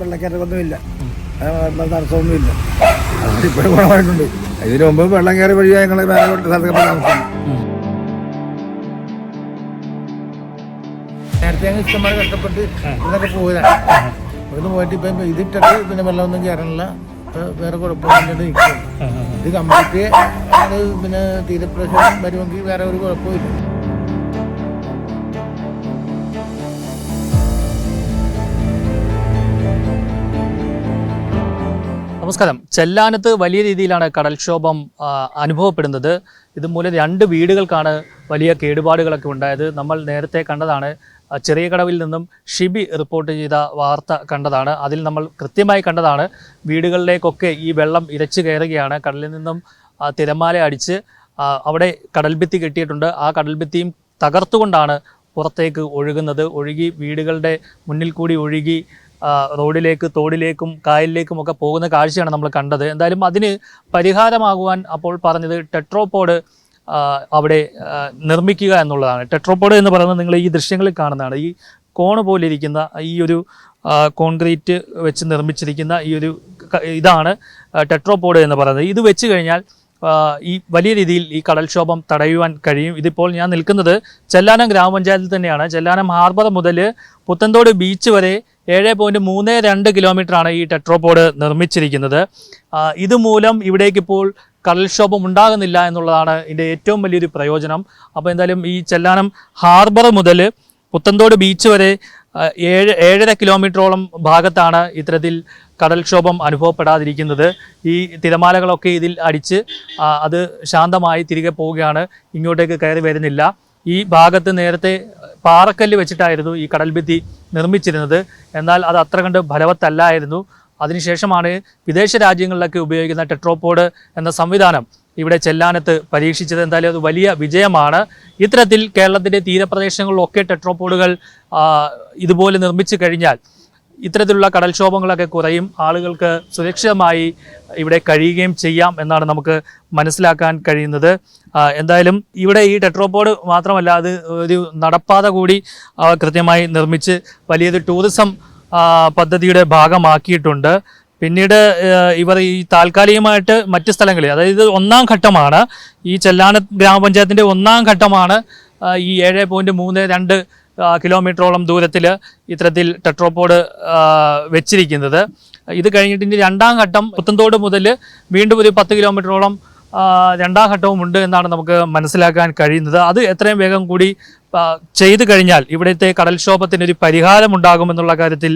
വെള്ളക്കയറ്റമൊന്നുമില്ല വെള്ളം കയറി വഴിയാ ഞങ്ങൾ വേറെ സ്ഥലത്തൊക്കെ പോയി താമസിക്കുന്നു നേരത്തെ ഞങ്ങൾ ഇഷ്ടംപോലെ കഷ്ടപ്പെട്ട് ഇതൊക്കെ പോയതാണ്. ഇവിടുന്ന് പോയിട്ട് ഇപ്പം ഇതിട്ടിട്ട് പിന്നെ വെള്ളമൊന്നും കയറാനില്ല വേറെ കുഴപ്പമില്ലാണ്ട് നിൽക്കും ഇത് അത് പിന്നെ തീരപ്രശ്നം വരുമെങ്കിൽ വേറെ ഒരു കുഴപ്പമില്ല. നമസ്കാരം. ചെല്ലാനത്ത് വലിയ രീതിയിലാണ് കടൽക്ഷോഭം അനുഭവപ്പെടുന്നത്. ഇതുമൂലം രണ്ട് വീടുകൾക്കാണ് വലിയ കേടുപാടുകളൊക്കെ ഉണ്ടായത്. നമ്മൾ നേരത്തെ കണ്ടതാണ് ചെറിയ കടവിൽ നിന്നും ഷിബി റിപ്പോർട്ട് ചെയ്ത വാർത്ത കണ്ടതാണ്. അതിൽ നമ്മൾ കൃത്യമായി കണ്ടതാണ് വീടുകളിലേക്കൊക്കെ ഈ വെള്ളം ഇരച്ചു കയറുകയാണ്. കടലിൽ നിന്നും തിരമാല അടിച്ച് അവിടെ കടൽഭിത്തി കെട്ടിയിട്ടുണ്ട്. ആ കടൽഭിത്തിയും തകർത്തുകൊണ്ടാണ് പുറത്തേക്ക് ഒഴുകുന്നത്. ഒഴുകി വീടുകളുടെ മുന്നിൽ കൂടി ഒഴുകി റോഡിലേക്ക് തോടിലേക്കും കായലിലേക്കും ഒക്കെ പോകുന്ന കാഴ്ചയാണ് നമ്മൾ കണ്ടത്. എന്തായാലും അതിന് പരിഹാരമാകുവാൻ അപ്പോൾ പറഞ്ഞത് ടെട്രോപോഡ് അവിടെ നിർമ്മിക്കുക എന്നുള്ളതാണ്. ടെട്രോപോഡ് എന്ന് പറയുന്നത് നിങ്ങൾ ഈ ദൃശ്യങ്ങളിൽ കാണുന്നതാണ്. ഈ കോണ് പോലെ ഇരിക്കുന്ന ഈ ഒരു കോൺക്രീറ്റ് വെച്ച് നിർമ്മിച്ചിരിക്കുന്ന ഈ ഒരു ഇതാണ് ടെട്രോപോഡ് എന്ന് പറയുന്നത്. ഇത് വെച്ച് കഴിഞ്ഞാൽ ഈ വലിയ രീതിയിൽ ഈ കടൽക്ഷോഭം തടയുവാൻ കഴിയും. ഇതിപ്പോൾ ഞാൻ നിൽക്കുന്നത് ചെല്ലാനം ഗ്രാമപഞ്ചായത്തിൽ തന്നെയാണ്. ചെല്ലാനം ഹാർബർ മുതൽ പുത്തൻതോട് ബീച്ച് വരെ ഏഴ് പോയിന്റ് മൂന്ന് രണ്ട് കിലോമീറ്ററാണ് ഈ ടെട്രോപോഡ് നിർമ്മിച്ചിരിക്കുന്നത്. ഇതുമൂലം ഇവിടേക്ക് ഇപ്പോൾ കടൽക്ഷോഭം ഉണ്ടാകുന്നില്ല എന്നുള്ളതാണ് ഇതിന്റെ ഏറ്റവും വലിയൊരു പ്രയോജനം. അപ്പോൾ എന്തായാലും ഈ ചെല്ലാനം ഹാർബർ മുതൽ പുത്തൻതോട് ബീച്ച് വരെ ഏഴ് ഏഴര കിലോമീറ്ററോളം ഭാഗത്താണ് ഇത്തരത്തിൽ കടൽക്ഷോഭം അനുഭവപ്പെടാതിരിക്കുന്നത്. ഈ തിരമാലകളൊക്കെ ഇതിൽ അടിച്ച് അത് ശാന്തമായി തിരികെ പോവുകയാണ്. ഇങ്ങോട്ടേക്ക് കയറി വരുന്നില്ല. ഈ ഭാഗത്ത് നേരത്തെ പാറക്കല്ല് വെച്ചിട്ടായിരുന്നു ഈ കടൽഭിത്തി നിർമ്മിച്ചിരുന്നത്. എന്നാൽ അത് അത്ര കണ്ട് ഫലവത്തല്ലായിരുന്നു. അതിനുശേഷമാണ് വിദേശ രാജ്യങ്ങളിലൊക്കെ ഉപയോഗിക്കുന്ന ടെട്രോപോഡ് എന്ന സംവിധാനം ഇവിടെ ചെല്ലാനത്ത് പരീക്ഷിച്ചത്. എന്തായാലും അത് വലിയ വിജയമാണ്. ഇത്തരത്തിൽ കേരളത്തിന്റെ തീരപ്രദേശങ്ങളിലൊക്കെ ടെട്രോപോഡുകൾ ഇതുപോലെ നിർമ്മിച്ചു കഴിഞ്ഞാൽ ഇത്തരത്തിലുള്ള കടൽക്ഷോഭങ്ങളൊക്കെ കുറയും. ആളുകൾക്ക് സുരക്ഷിതമായി ഇവിടെ കഴിയുകയും ചെയ്യാം എന്നാണ് നമുക്ക് മനസ്സിലാക്കാൻ കഴിയുന്നത്. എന്തായാലും ഇവിടെ ഈ ടെട്രോപോഡ് മാത്രമല്ല അത് ഒരു നടപ്പാത കൂടി കൃത്യമായി നിർമ്മിച്ച് വലിയൊരു ടൂറിസം പദ്ധതിയുടെ ഭാഗമാക്കിയിട്ടുണ്ട്. പിന്നീട് ഇവർ ഈ താൽക്കാലികമായിട്ട് മറ്റ് സ്ഥലങ്ങളിൽ അതായത് ഒന്നാം ഘട്ടമാണ് ഈ ചെല്ലാന ഗ്രാമപഞ്ചായത്തിന്റെ ഒന്നാം ഘട്ടമാണ് ഈ ഏഴ് പോയിന്റ് മൂന്ന് രണ്ട് കിലോമീറ്ററോളം ദൂരത്തിൽ ഇത്തരത്തിൽ ടെട്രോപോഡ് വെച്ചിരിക്കുന്നത്. ഇത് കഴിഞ്ഞിട്ട് ഇനി രണ്ടാം ഘട്ടം പുത്തൻതോട് മുതൽ വീണ്ടും ഒരു പത്ത് കിലോമീറ്ററോളം രണ്ടാം ഘട്ടവും ഉണ്ട് എന്നാണ് നമുക്ക് മനസ്സിലാക്കാൻ കഴിയുന്നത്. അത് എത്രയും വേഗം കൂടി ചെയ്തു കഴിഞ്ഞാൽ ഇവിടുത്തെ കടൽക്ഷോഭത്തിനൊരു പരിഹാരമുണ്ടാകുമെന്നുള്ള കാര്യത്തിൽ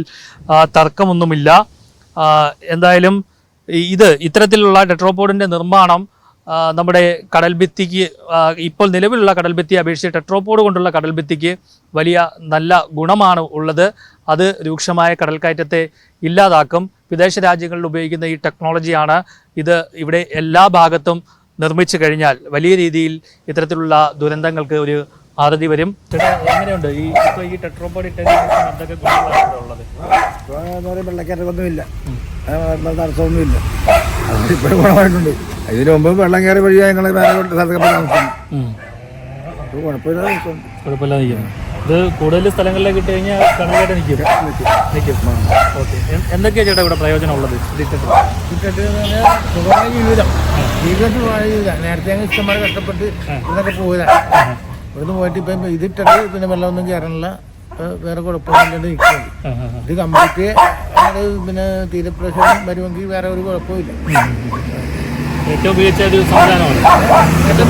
തർക്കമൊന്നുമില്ല. എന്തായാലും ഇത് ഇത്തരത്തിലുള്ള ടെട്രോപോഡിന്റെ നിർമ്മാണം നമ്മുടെ കടൽഭിത്തിക്ക് ഇപ്പോൾ നിലവിലുള്ള കടൽഭിത്തിയെ അപേക്ഷിച്ച് ടെട്രോപോഡ് കൊണ്ടുള്ള കടൽഭിത്തിക്ക് വലിയ നല്ല ഗുണമാണ് ഉള്ളത്. അത് രൂക്ഷമായ കടൽക്കയറ്റത്തെ ഇല്ലാതാക്കും. വിദേശ രാജ്യങ്ങളിൽ ഉപയോഗിക്കുന്ന ഈ ടെക്നോളജിയാണ് ഇത് ഇവിടെ എല്ലാ ഭാഗത്തും നിർമ്മിച്ചു കഴിഞ്ഞാൽ വലിയ രീതിയിൽ ഇത്തരത്തിലുള്ള ദുരന്തങ്ങൾക്ക് ഒരു അറുതി വരും. എങ്ങനെയുണ്ട്? ഈ ഇപ്പോൾ ഈ ടെട്രോപോഡ് ഇട്ടൊക്കെ ഗുണങ്ങളാണ് ഇപ്പോൾ തടസ്സമൊന്നുമില്ല. അതുകൊണ്ട് ഇപ്പോഴും ഇതിനു മുമ്പ് വെള്ളം കയറി വഴിയായി ഞങ്ങൾ സ്ഥലത്തൊക്കെ നിൽക്കുന്നു. ഇത് കൂടുതൽ സ്ഥലങ്ങളിലേക്ക് ഇട്ട് കഴിഞ്ഞാൽ കടലായിട്ട് നിൽക്കും. നിൽക്കും. ഓക്കെ. എന്തൊക്കെയാണ് ചേട്ടാ ഇവിടെ പ്രയോജനം ഉള്ളത്? സുഖമായ ജീവിതം. ജീവിതം. നേരത്തെ ഇഷ്ടമായി കഷ്ടപ്പെട്ട് ഇതൊക്കെ പോയതാണ് ഇവിടുന്ന് പോയിട്ട് ഇപ്പം ഇതിട്ടിട്ട് പിന്നെ വെള്ളം ഒന്നും ഇപ്പൊ വേറെ കുഴപ്പമില്ലാണ്ട് നിൽക്കുന്നു ഇത് കംപ്ലീറ്റ് അത് പിന്നെ തീരപ്രശ്നം വരുമെങ്കിൽ വേറെ ഒരു കുഴപ്പമില്ല. ഏറ്റവും മികച്ച ഒരു സമാധാനമാണ്. ഏറ്റവും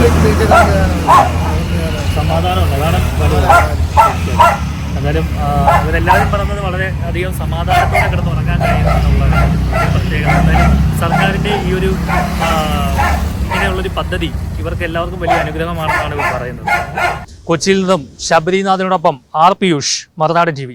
അതാണ് വളരെ അധികം സമാധാനത്തോടെ കിടന്ന് ഉറങ്ങാൻ ഒരു പ്രത്യേകത. എന്തായാലും സർക്കാരിന്റെ ഈ ഒരു ഇങ്ങനെയുള്ളൊരു പദ്ധതി ഇവർക്ക് എല്ലാവർക്കും വലിയ അനുഗ്രഹമാണെന്നാണ് ഇവർ പറയുന്നത്. കൊച്ചിയിൽ നിന്നും ശബരിനാഥിനോടൊപ്പം ആർ പിയൂഷ് മറുനാടൻ ടി